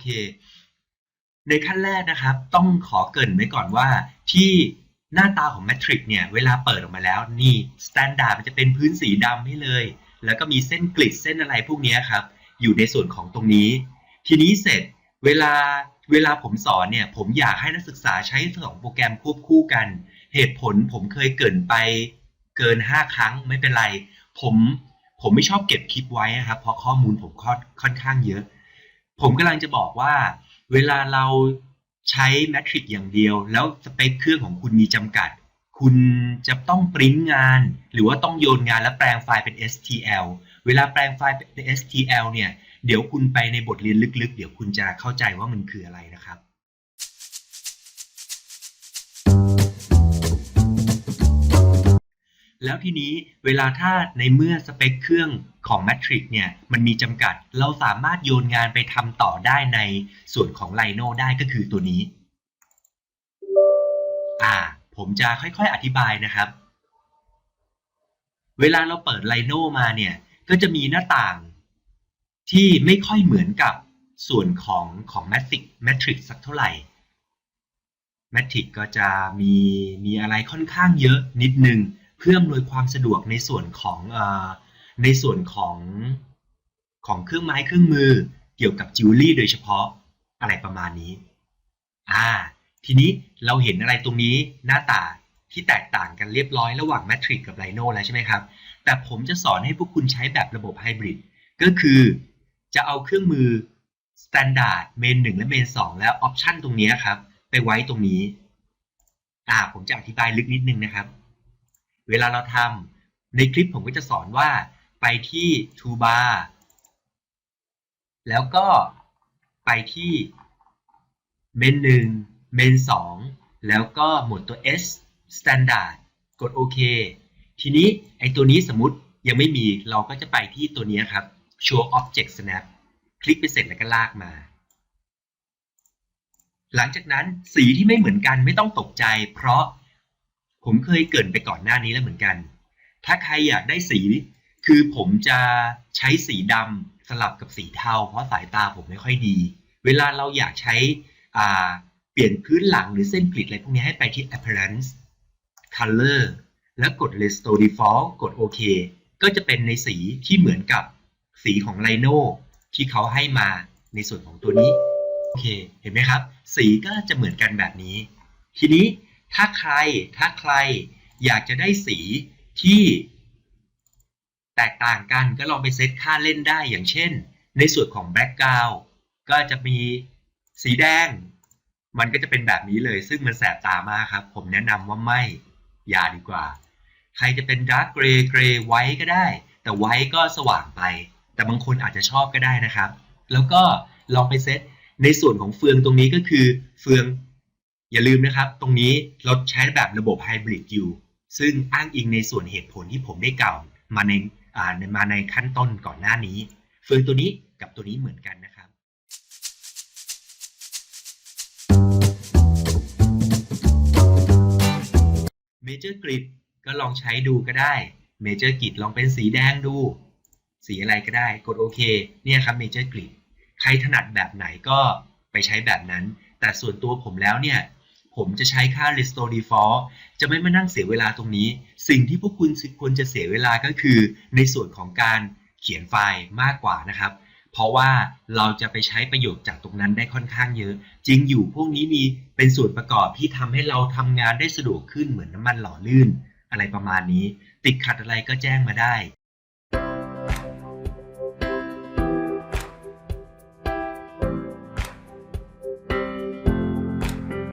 เค ในขั้นแรกนะครับ ต้องขอเกรินไว้ก่อนว่าที่หน้าตาของแมทริกเนี่ย เวลาเปิดออกมาแล้วนี่สแตนดาร์ดมันจะเป็นพื้นสีดำให้เลย แล้วก็มีเส้นกริดเส้นอะไรพวกนี้ครับ อยู่ในส่วนของตรงนี้ ทีนี้เสร็จเวลาเวลาผมสอนเนี่ย ผมอยากให้นักศึกษาใช้สองโปรแกรมควบคู่กัน เหตุผลผมเคยเกินไปเกิน 5 ครั้งไม่เป็นไร ผมผมไม่ชอบเก็บคลิปไว้นะครับ เพราะข้อมูลผมค่อนค่อนข้างเยอะ ผมกำลังจะบอกว่า เวลาเราใช้แมทริกอย่างเดียว แล้วสเปคเครื่องของคุณมีจำกัด คุณจะต้องปริ้นงาน หรือว่าต้องโยนงานแล้วแปลงไฟล์เป็น STL เวลาแปลงไฟล์เป็น STL เนี่ย เดี๋ยวคุณไปในบทเรียนลึกๆ เดี๋ยวคุณจะเข้าใจว่ามันคืออะไรนะครับ แล้วทีนี้เวลาถ้าในเมื่อสเปคเครื่องของ Matrix เนี่ยมันมีจำกัด เราสามารถโยนงานไปทำต่อได้ในส่วนของ Rhino ได้ก็คือตัวนี้ อ่า ผมจะค่อยๆอธิบายนะครับ เวลาเราเปิด Rhino มาเนี่ย ก็จะมีหน้าต่างที่ไม่ค่อยเหมือนกับส่วนของของ Matrix Matrix สักเท่าไหร่ Matrix ก็จะมีมีอะไรค่อนข้างเยอะนิดนึง เพื่ออำนวยความสะดวกในส่วนของอในส่วนของของเครื่องไม้เครื่องมือเกี่ยวกับจิวเวลรี่โดยเฉพาะอะไรประมาณนี้ อ่า ทีนี้เราเห็นอะไรตรงนี้หน้าตาที่แตกต่างกันเรียบร้อยระหว่าง Matrix กับ Rhino แล้วใช่ไหมครับ แต่ผมจะสอนให้พวกคุณใช้แบบระบบไฮบริด ก็คือจะเอาเครื่องมือ Standard Main 1 และ Main 2 แล้ว Option ตรงนี้ครับ ไปไว้ตรงนี้ อ่า ผมจะอธิบายลึกนิดนึงนะครับ เวลาเราทำในคลิปผมก็จะสอนว่าไปที่ Toolbar แล้วก็ไปที่เมน1เมน2แล้วก็หมวดตัว S Standard กดโอเคทีนี้ไอตัวนี้สมมติยังไม่มีเราก็จะไปที่ตัวนี้ครับ Show Object Snap คลิกไปเสร็จแล้วก็ลากมา หลังจากนั้นสีที่ไม่เหมือนกันไม่ต้องตกใจ เพราะ ผมเคยเกินไปก่อนหน้านี้แล้วเหมือนกัน ถ้าใครอยากได้สี คือผมจะใช้สีดำสลับกับสีเทา เพราะสายตาผมไม่ค่อยดี เวลาเราอยากใช้อ่าเปลี่ยนพื้นหลังหรือเส้นกริดอะไรพวกนี้ให้ไปที่ appearance color แล้วกด restore default กดโอเคก็จะเป็นในสีที่เหมือนกับสีของ Rhino ที่เขาให้มาในส่วนของตัวนี้ โอเค เห็นไหมครับ สีก็จะเหมือนกันแบบนี้ ทีนี้ ถ้าใครถ้าใครอยากจะได้สีที่แตกต่างกันก็ลองไปเซตค่าเล่นได้อย่างเช่น ในส่วนของ background ก็จะมีสีแดง มันก็จะเป็นแบบนี้เลย ซึ่งมันแสบตามากครับ ผมแนะนำว่าไม่ อย่าดีกว่า ใครจะเป็น dark gray gray white ก็ได้ แต่ white ก็สว่างไป แต่บางคนอาจจะชอบก็ได้นะครับ แล้วก็ลองไปเซตในส่วนของเฟืองตรงนี้ก็คือ เฟือง อย่าลืมนะครับ ตรงนี้เราใช้แบบระบบไฮบริดอยู่ซึ่งอ้างอิงในส่วนเหตุผลที่ผมได้กล่าวมาในอ่ามาในขั้นต้นก่อนหน้านี้เฟืองตัวนี้กับตัวนี้เหมือนกันนะครับ Major Grid ก็ลองใช้ดูก็ได้ Major Grid ลองเป็นสีแดงดู สีอะไรก็ได้กดโอเคเนี่ยครับ Major Grid ใครถนัดแบบไหนก็ไปใช้แบบนั้น แต่ส่วนตัวผมแล้วเนี่ย ผมจะใช้ค่า restore default จะไม่มานั่งเสียเวลาตรงนี้ สิ่งที่พวกคุณควรจะเสียเวลาก็คือ ในส่วนของการเขียนไฟล์มากกว่านะครับ เพราะว่าเราจะไปใช้ประโยชน์จากตรงนั้นได้ค่อนข้างเยอะ จริงอยู่พวกนี้มีเป็นส่วนประกอบที่ทำให้เราทำงานได้สะดวกขึ้นเหมือนน้ำมันหล่อลื่น อะไรประมาณนี้ ติดขัดอะไรก็แจ้งมาได้